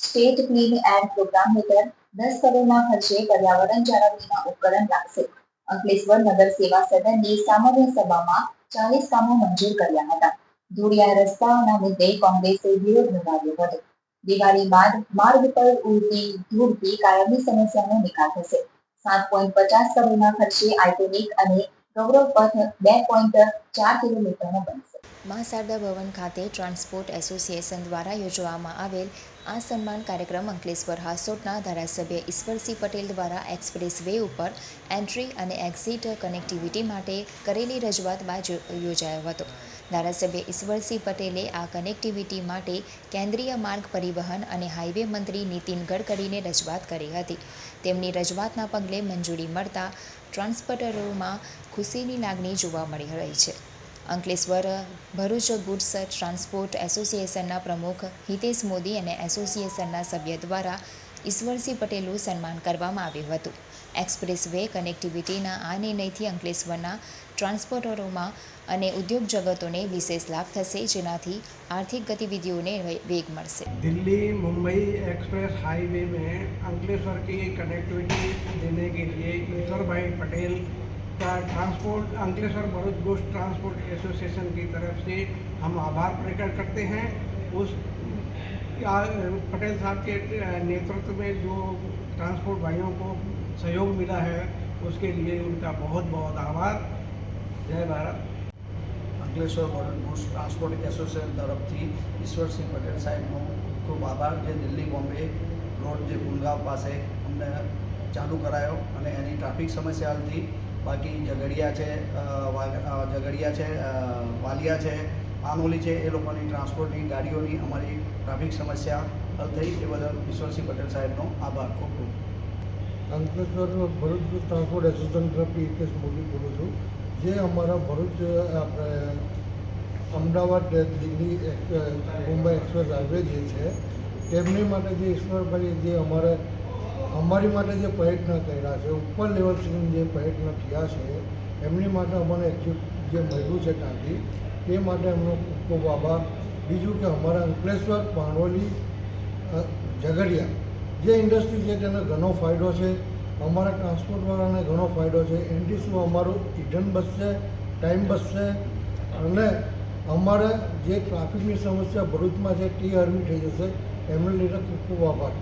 State clean air programme હેઠળ દસ કરોડના ખર્ચે પર્યાવરણ જાળવણીના ઉપકરણ લાગશે. અંકલેશ્વર નગર સેવા સદનની સામાન્ય સભામાં ચાલીસ કામો મંજૂર કર્યા હતા. ધોળિયા રસ્તાઓના મુદ્દે કોંગ્રેસે વિરોધ નોંધાવ્યો હતો. દિવાળી બાદ માર્ગ પર ઉડતી ધૂળથી કાયમી સમસ્યાનો નિકાલ થશે. સાત પોઈન્ટ પચાસ કરોડના ખર્ચે આઇકોનિક અને ગૌરવ પથ બે પોઈન્ટ ચાર કિલોમીટરનો બનશે. મા શારદા ભવન ખાતે ટ્રાન્સપોર્ટ એસોસિએશન દ્વારા યોજવામાં આવેલ આ સન્માન કાર્યક્રમ અંકલેશ્વર હાસોટના ધારાસભ્ય ઈશ્વરસિંહ પટેલ દ્વારા એક્સપ્રેસ વે ઉપર એન્ટ્રી અને એક્ઝિટ કનેક્ટિવિટી માટે કરેલી રજૂઆત બાદ યોજાયો હતો. ધારાસભ્ય ઈશ્વરસિંહ પટેલે આ કનેક્ટિવિટી માટે કેન્દ્રીય માર્ગ પરિવહન અને હાઈવે મંત્રી નીતિન ગડકરીને રજૂઆત કરી હતી. તેમની રજૂઆતના પગલે મંજૂરી મળતા ટ્રાન્સપોર્ટરોમાં ખુશીની લાગણી જોવા મળી રહી છે. અંકલેશ્વર ભરૂચ ગુડ્સ ટ્રાન્સપોર્ટ એસોસિએશનના પ્રમુખ હિતેશ મોદી અને એસોસિએશનના સભ્ય દ્વારા ઈશ્વરસિંહ પટેલનું સન્માન કરવામાં આવ્યું હતું એક્સપ્રેસ વે કનેક્ટિવિટીના આ નિર્ણયથી અંકલેશ્વરના ટ્રાન્સપોર્ટરોમાં અને ઉદ્યોગ જગતોને વિશેષ લાભ થશે જેનાથી આર્થિક ગતિવિધિઓને વે- વેગ મળશે दिल्ली मुंबई एक्सप्रेस हाईवे में अंकलेश्वर की कनेक्टिविटी देने के लिए ईश्वर भाई पटेल का ट्रांसपोर्ट अंकलेश्वर भरूच गोष्ठ ट्रांसपोर्ट एसोसिएशन की तरफ से हम आभार प्रकट करते हैं उस आ, पटेल साहब के नेतृत्व में जो ट्रांसपोर्ट भाइयों को सहयोग मिला है उसके लिए उनका बहुत बहुत आभार जय Bharat Ankleshwar modern goods transport association તરફથી ઈશ્વરસિંહ પટેલ સાહેબનો ખૂબ આભાર જે દિલ્હી બોમ્બે રોડ જે ગુંડગાંવ પાસે અમને ચાલુ કરાયો અને એની ટ્રાફિક સમસ્યા હતી બાકી ઝઘડિયા છે ઝઘડિયા છે વાલિયા છે આનોલી છે, એ લોકોની ટ્રાન્સપોર્ટની ગાડીઓની અમારી ટ્રાફિક સમસ્યા હલ થઈ. એ બદલ ઈશ્વરસિંહ પટેલ સાહેબનો આભાર. ખૂબ ખૂબ. અંકલેશ્વર ભરૂચ ટ્રાન્સપોર્ટ એસોસિએશન તરફથી હિતેશ મોદી બોલું છું. જે અમારા ભરૂચ આપણે અમદાવાદ દિલ્હી મુંબઈ એક્સપ્રેસ હાઈવે જે છે, તેમની માટે જે ઈશ્વરભાઈ, જે અમારે અમારી માટે જે પ્રયત્ન કર્યા છે, ઉપર લેવલ સુધી જે પ્રયત્ન થયા છે, એમની માટે અમને એક્ચ્યુઅલ જે મળ્યું છે ટાંકી તે માટે એમનો ખૂબ ખૂબ આભાર. બીજું કે અમારા અંકલેશ્વર ભાણવલી ઝઘડિયા, જે ઇન્ડસ્ટ્રી છે તેને ઘણો ફાયદો છે. અમારા ટ્રાન્સપોર્ટવાળાને ઘણો ફાયદો છે. એનાથી શું અમારું ઇંધણ બચશે ટાઈમ બચશે, અને અમારે જે ટ્રાફિકની સમસ્યા ભરૂચમાં છે, તે હરવી થઈ જશે. એમને લીધે ખૂબ ખૂબ આભાર.